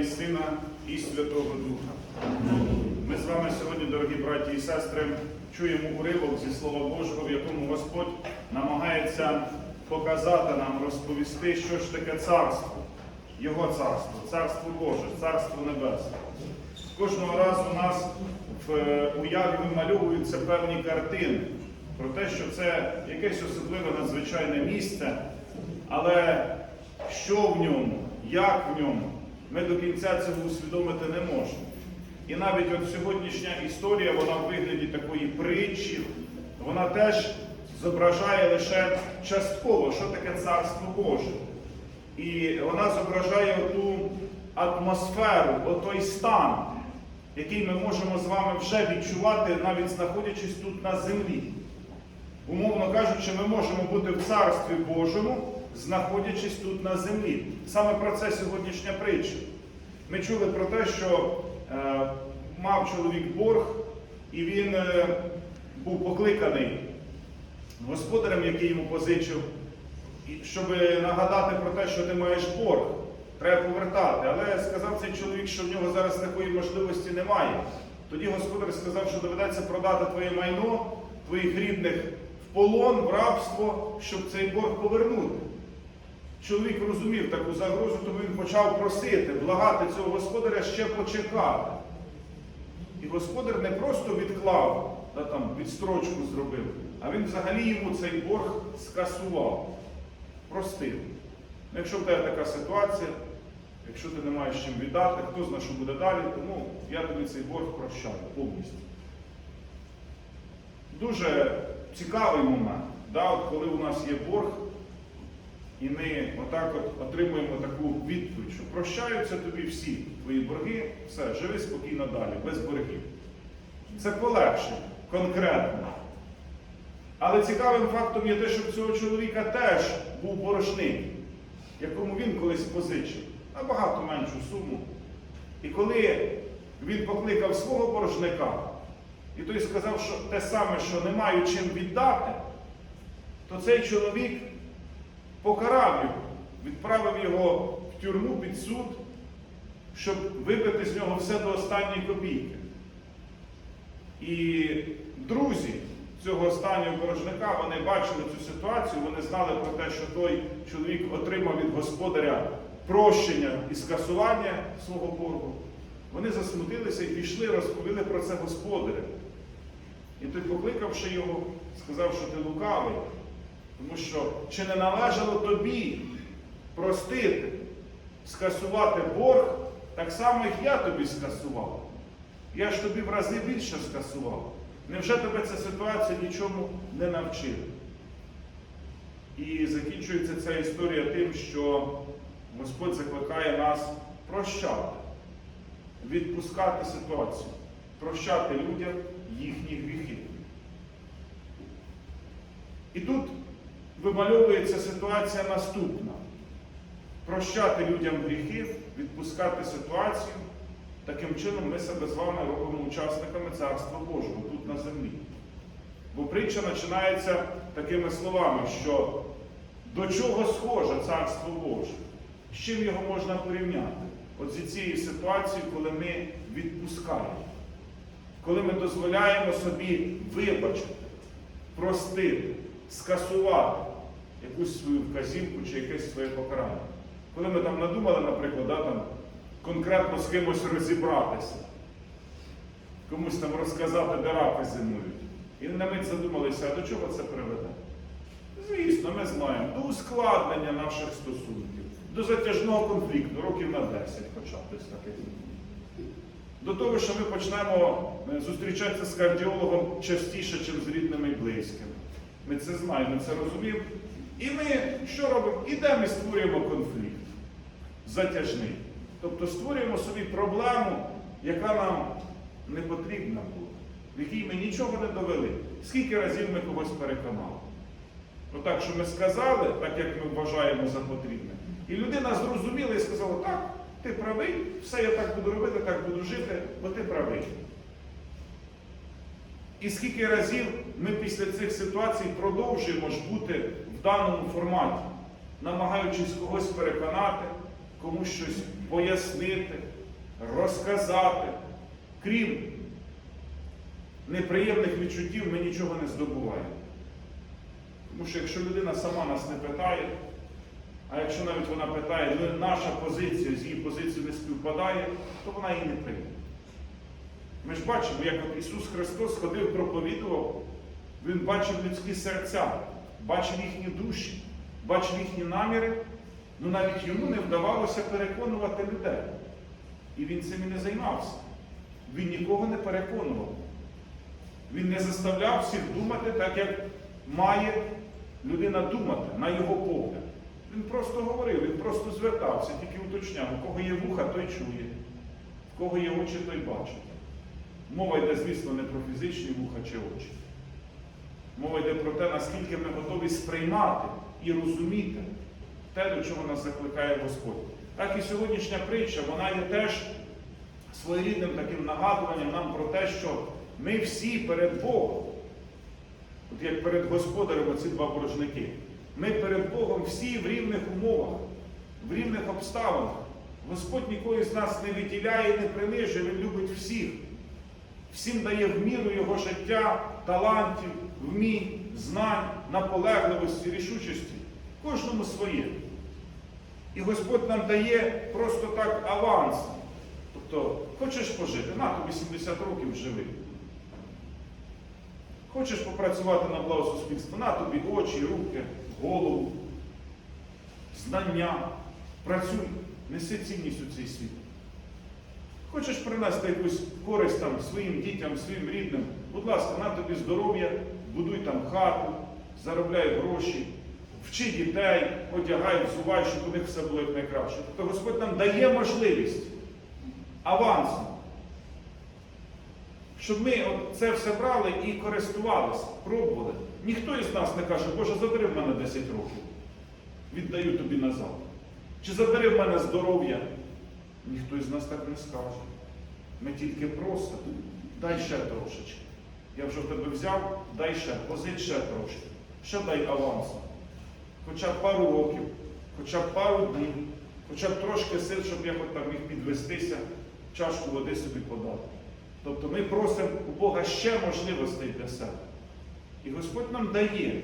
і Сина і Святого Духа. Ми з вами сьогодні, дорогі браті і сестри, чуємо уривок зі Слова Божого, в якому Господь намагається показати нам, розповісти, що ж таке царство, Його царство, царство Боже, царство Небесне. Кожного разу у нас в е, уяві вимальовуються певні картини про те, що це якесь особливе надзвичайне місце, але що в ньому, як в ньому, ми до кінця цього усвідомити не можемо. І навіть от сьогоднішня історія, вона в вигляді такої притчі, вона теж зображає лише частково, що таке царство Боже. І вона зображає ту атмосферу, отой стан, який ми можемо з вами вже відчувати, навіть знаходячись тут на землі. Умовно кажучи, ми можемо бути в Царстві Божому, знаходячись тут на землі. Саме про це сьогоднішня притча. Ми чули про те, що е, мав чоловік борг, і він е, був покликаний господарем, який йому позичив, щоб нагадати про те, що ти маєш борг, треба повертати. Але сказав цей чоловік, що в нього зараз такої можливості немає. Тоді господар сказав, що доведеться продати твоє майно, твоїх рідних в полон, в рабство, щоб цей борг повернути. Чоловік розумів таку загрозу, тому він почав просити, благати цього господаря ще почекати. І господар не просто відклав, да, там, відстрочку зробив, а він взагалі йому цей борг скасував, простив. Ну, Якщо в тебе така ситуація, якщо ти не маєш чим віддати, хто знає, що буде далі, тому я тобі цей борг прощаю повністю. Дуже цікавий момент, да, от коли у нас є борг, і ми отак от отримуємо таку відповідь, що прощаються тобі всі твої борги, все, живи спокійно далі, без боргів. Це полегшення, конкретно. Але цікавим фактом є те, що в цього чоловіка теж був борожник, якому він колись позичив набагато меншу суму. І коли він покликав свого боржника, і той сказав, що те саме, що не маю чим віддати, то цей чоловік покарав його, відправив його в тюрму під суд, щоб вибити з нього все до останньої копійки. І друзі цього останнього боржника, вони бачили цю ситуацію, вони знали про те, що той чоловік отримав від господаря прощення і скасування свого боргу. Вони засмутилися і пішли, розповіли про це господаря. І той, покликавши його, сказав, що ти лукавий, тому що чи не належало тобі простити, скасувати борг, так само, як я тобі скасував. Я ж тобі в рази більше скасував. Невже тебе ця ситуація нічому не навчила? І закінчується ця історія тим, що Господь закликає нас прощати, відпускати ситуацію, прощати людям їхні гріхи. І тут вимальовується ситуація наступна: прощати людям гріхи, відпускати ситуацію. Таким чином ми себе з вами робимо учасниками Царства Божого тут на землі. Бо притча починається такими словами, що до чого схоже Царство Боже? З чим його можна порівняти? От зі цією ситуацією, коли ми відпускаємо, коли ми дозволяємо собі вибачити, простити, скасувати якусь свою вказівку чи якесь своє покарання. Коли ми там надумали, наприклад, да, там, конкретно з кимось розібратися, комусь там розказати, де рапи зимують. І на мить задумалися, а до чого це приведе? Звісно, ми знаємо, до ускладнення наших стосунків, до затяжного конфлікту, років на 10 хоча б десь. До того, що ми почнемо е, зустрічатися з кардіологом частіше, ніж з рідними і близькими. Ми це знаємо, ми це розуміємо. І ми що робимо? І створюємо конфлікт затяжний. Тобто створюємо собі проблему, яка нам не потрібна була, в якій ми нічого не довели. Скільки разів ми когось переконали? Отак, що ми сказали, так як ми вважаємо за потрібне. І людина зрозуміла і сказала, так, ти правий, все я так буду робити, так буду жити, бо ти правий. І скільки разів ми після цих ситуацій продовжуємо ж бути даному форматі, намагаючись когось переконати, комусь щось пояснити, розказати. Крім неприємних відчуттів, ми нічого не здобуваємо. Тому що якщо людина сама нас не питає, а якщо навіть вона питає, ну наша позиція з її позицією не співпадає, то вона її не прийме. Ми ж бачимо, як Ісус Христос ходив, проповідував, Він бачив людські серця, бачив їхні душі, бачив їхні наміри, ну навіть йому не вдавалося переконувати людей. І він цим і не займався. Він нікого не переконував. Він не заставляв всіх думати так, як має людина думати на його погляд. Він просто говорив, він просто звертався, тільки уточняв, у кого є вуха, той чує, в кого є очі, той бачить. Мова йде, звісно, не про фізичні вуха чи очі. Мова йде про те, наскільки ми готові сприймати і розуміти те, до чого нас закликає Господь. Так і сьогоднішня притча, вона є теж своєрідним таким нагадуванням нам про те, що ми всі перед Богом, от як перед Господарем оці два боржники, ми перед Богом всі в рівних умовах, в рівних обставинах. Господь нікого з нас не виділяє, не принижує, Він любить всіх. Всім дає в міру його життя, талантів, вмінь, знань, наполегливості, рішучості. Кожному своє. І Господь нам дає просто так аванс. Тобто, хочеш пожити, на тобі 70 років живи. Хочеш попрацювати на благо суспільства, на тобі очі, руки, голову, знання. Працюй, неси цінність у цей світ. Хочеш принести якусь користь там своїм дітям, своїм рідним, будь ласка, на тобі здоров'я, будуй там хату, заробляй гроші, вчи дітей, одягай, взувай, щоб у них все було як найкраще. Тобто Господь нам дає можливість авансом, щоб ми це все брали і користувалися, пробували. Ніхто із нас не каже, Боже, забери в мене 10 років, віддаю тобі назад. Чи забери в мене здоров'я? Ніхто із нас так не скаже. Ми тільки просимо, дай ще трошечки. Я вже в тебе взяв, дай ще, позич ще трошки. Ще дай авансом. Хоча б пару років, хоча б пару днів, хоча б трошки сил, щоб я хоч там міг підвестися, чашку води собі подати. Тобто ми просимо у Бога ще можливостей для себе. І Господь нам дає.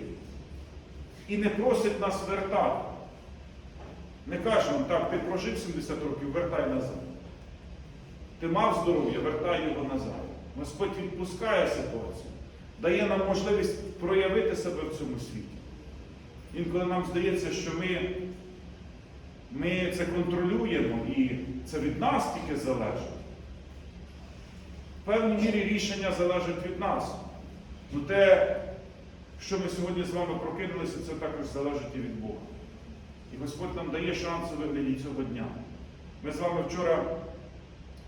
І не просить нас вертати. Не каже нам, так, ти прожив 70 років, вертай назад. Ти мав здоров'я, вертай його назад. Господь відпускає ситуацію, дає нам можливість проявити себе в цьому світі. Інколи нам здається, що ми, ми це контролюємо і це від нас тільки залежить. В певній мірі рішення залежить від нас. Ну те, що ми сьогодні з вами прокинулися, це також залежить і від Бога. І Господь нам дає шанс у вигляді цього дня. Ми з вами вчора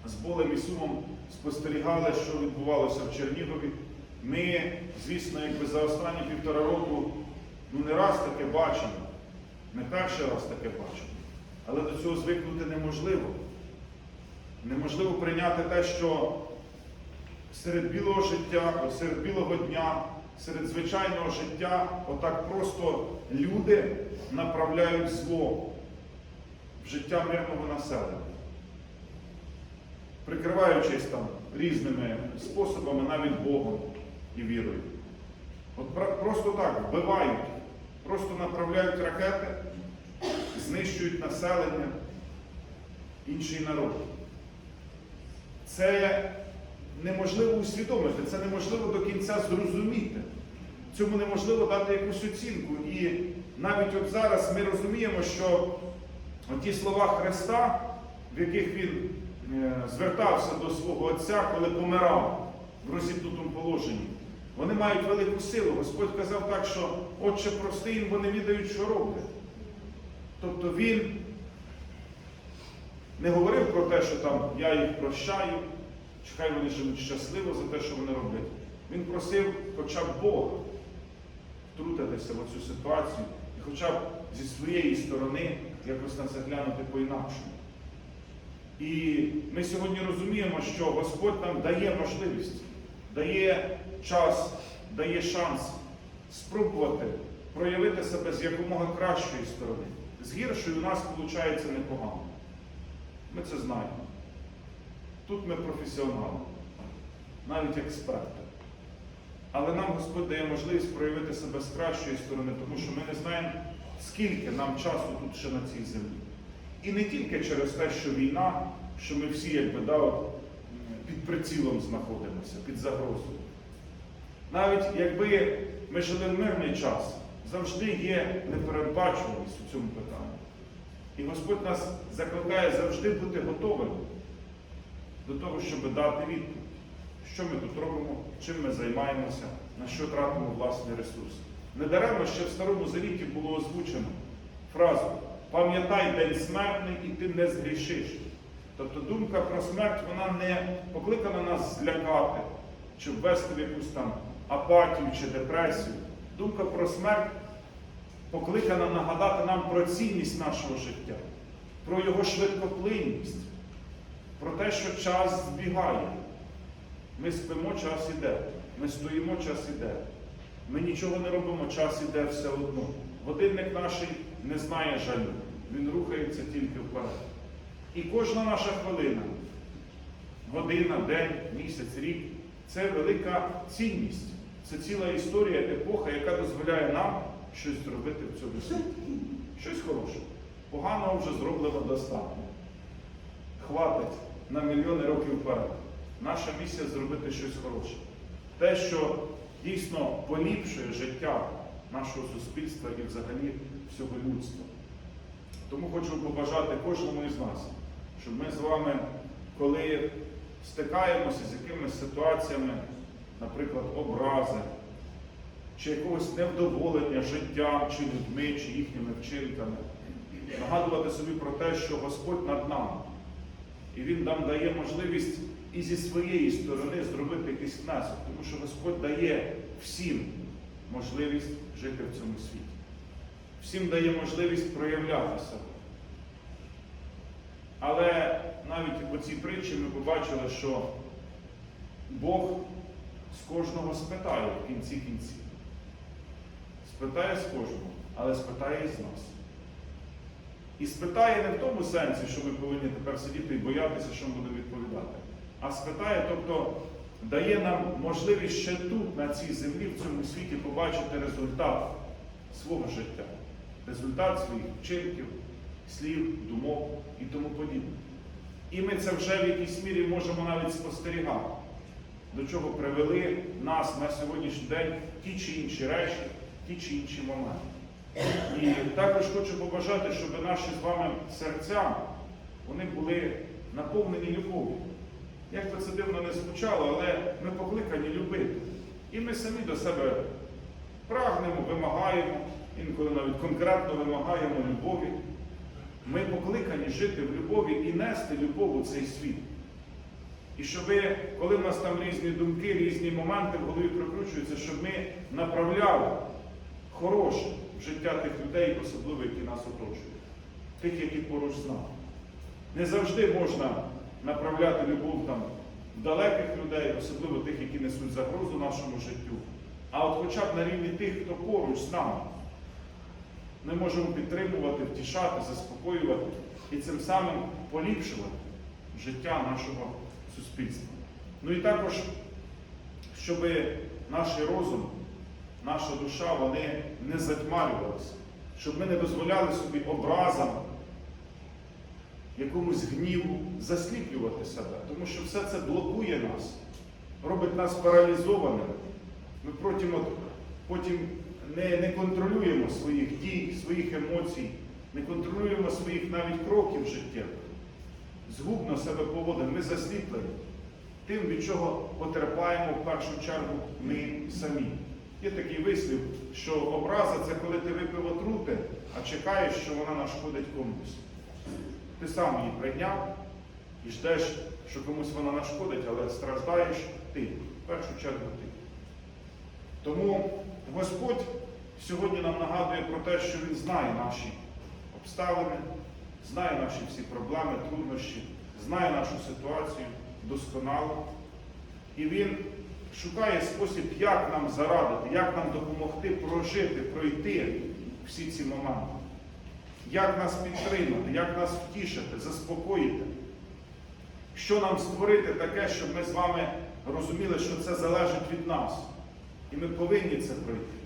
з болем і сумом спостерігали, що відбувалося в Чернігові. Ми, звісно, якби за останні півтора року ну не раз таке бачимо, не перший раз таке бачимо. Але до цього звикнути неможливо. Неможливо прийняти те, що серед білого життя, серед білого дня, серед звичайного життя, отак просто люди направляють зло в життя мирного населення, прикриваючись там різними способами, навіть Богом і вірою. От просто так вбивають, просто направляють ракети, знищують населення, інший народ. Це неможливо усвідомити, це неможливо до кінця зрозуміти. Цьому неможливо дати якусь оцінку. І навіть от зараз ми розуміємо, що ті слова Христа, в яких він звертався до свого Отця, коли помирав в розіпнутому положенні, вони мають велику силу. Господь казав так, що Отче прости їм, бо не відають, що роблять. Тобто він не говорив про те, що там я їх прощаю, чи хай вони живуть щасливо за те, що вони роблять. Він просив хоча б Бога втрутитися в цю ситуацію і хоча б зі своєї сторони якось на це глянути по-інакшому. І ми сьогодні розуміємо, що Господь нам дає можливість, дає час, дає шанс спробувати проявити себе з якомога кращої сторони. З гіршою у нас виходить непогано. Ми це знаємо. Тут ми професіонали, навіть експерти. Але нам Господь дає можливість проявити себе з кращої сторони, тому що ми не знаємо, скільки нам часу тут ще на цій землі. І не тільки через те, що війна, що ми всі, якби да, от, під прицілом знаходимося, під загрозою. Навіть якби ми жили в мирний час, завжди є непередбачуваність у цьому питанні. І Господь нас закликає завжди бути готовими до того, щоб дати відповідь, що ми тут робимо, чим ми займаємося, на що тратимо власні ресурси. Недаремно ще в Старому Завіті було озвучено фразу Пам'ятай день смертний і ти не згрішиш. Тобто думка про смерть вона не покликана нас злякати, чи ввести в якусь там апатію чи депресію. Думка про смерть покликана нагадати нам про цінність нашого життя, про його швидкоплинність, про те, що час збігає. Ми спимо, час іде. Ми стоїмо, час іде. Ми нічого не робимо, час іде все одно. Годинник наш не знає жалю. Він рухається тільки вперед. І кожна наша хвилина, година, день, місяць, рік це велика цінність. Це ціла історія, епоха, яка дозволяє нам щось зробити в цьому світі. Щось хороше. Поганого вже зроблено достатньо. Хватить на мільйони років вперед. Наша місія зробити щось хороше. Те, що дійсно поліпшує життя нашого суспільства і взагалі всього людства. Тому хочу побажати кожному із нас, щоб ми з вами, коли стикаємося з якимись ситуаціями, наприклад, образи, чи якогось невдоволення життям, чи людьми, чи їхніми вчинками, нагадувати собі про те, що Господь над нами. І Він нам дає можливість і зі своєї сторони зробити якийсь внесок, тому що Господь дає всім можливість жити в цьому світі. Всім дає можливість проявляти себе. Але навіть по цій притчі ми побачили, що Бог з кожного спитає в кінці кінців. Спитає з кожного, але спитає і з нас. І спитає не в тому сенсі, що ми повинні тепер сидіти і боятися, що ми будемо відповідати. А спитає, тобто дає нам можливість ще тут, на цій землі, в цьому світі, побачити результат свого життя, результат своїх вчинків, слів, думок і тому подібне. І ми це вже в якійсь мірі можемо навіть спостерігати, до чого привели нас на сьогоднішній день ті чи інші речі, ті чи інші моменти. І також хочу побажати, щоб наші з вами серця вони були наповнені любов'ю. Як би це дивно не звучало, але ми покликані любити. І ми самі до себе прагнемо, вимагаємо, інколи навіть конкретно вимагаємо любові. Ми покликані жити в любові і нести любов у цей світ. І щоб, коли в нас там різні думки, різні моменти в голові прокручуються, щоб ми направляли хороше в життя тих людей, особливо, які нас оточують, тих, які поруч з нами. Не завжди можна направляти любов там далеких людей, особливо тих, які несуть загрозу нашому життю. А от хоча б на рівні тих, хто поруч з нами, ми можемо підтримувати, втішати, заспокоювати і цим самим поліпшувати життя нашого суспільства. Ну і також, щоб наш розум, наша душа, вони не затьмарювалися, щоб ми не дозволяли собі образам, якомусь гніву засліплювати себе, тому що все це блокує нас, робить нас паралізованими. Ми потім, от, потім не, не контролюємо своїх дій, своїх емоцій, не контролюємо своїх навіть кроків життєвих. Згубно себе поводимо, ми засліплені тим, від чого потерпаємо в першу чергу ми самі. Є такий вислів, що образа це коли ти випив отрути, а чекаєш, що вона нашкодить комусь. Ти сам її прийняв і ждеш, що комусь вона нашкодить, але страждаєш ти, в першу чергу ти. Тому Господь сьогодні нам нагадує про те, що Він знає наші обставини, знає наші всі проблеми, труднощі, знає нашу ситуацію досконало. І Він шукає спосіб, як нам зарадити, як нам допомогти прожити, пройти всі ці моменти. Як нас підтримати, як нас втішити, заспокоїти, Що нам створити таке, щоб ми з вами розуміли, що це залежить від нас. І ми повинні це пройти.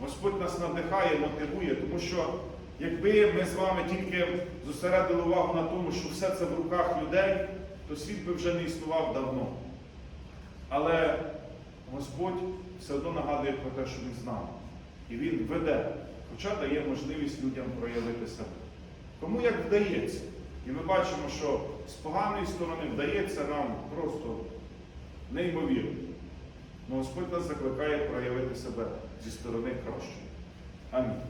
Господь нас надихає, мотивує, тому що якби ми з вами тільки зосередили увагу на тому, що все це в руках людей, то світ би вже не існував давно. Але Господь все одно нагадує про те, що Він з нами. І Він веде, хоча дає можливість людям проявити себе. Кому як вдається. І ми бачимо, що з поганої сторони вдається нам просто неймовірно. Но Господь нас закликає проявити себе зі сторони кращої. Амінь.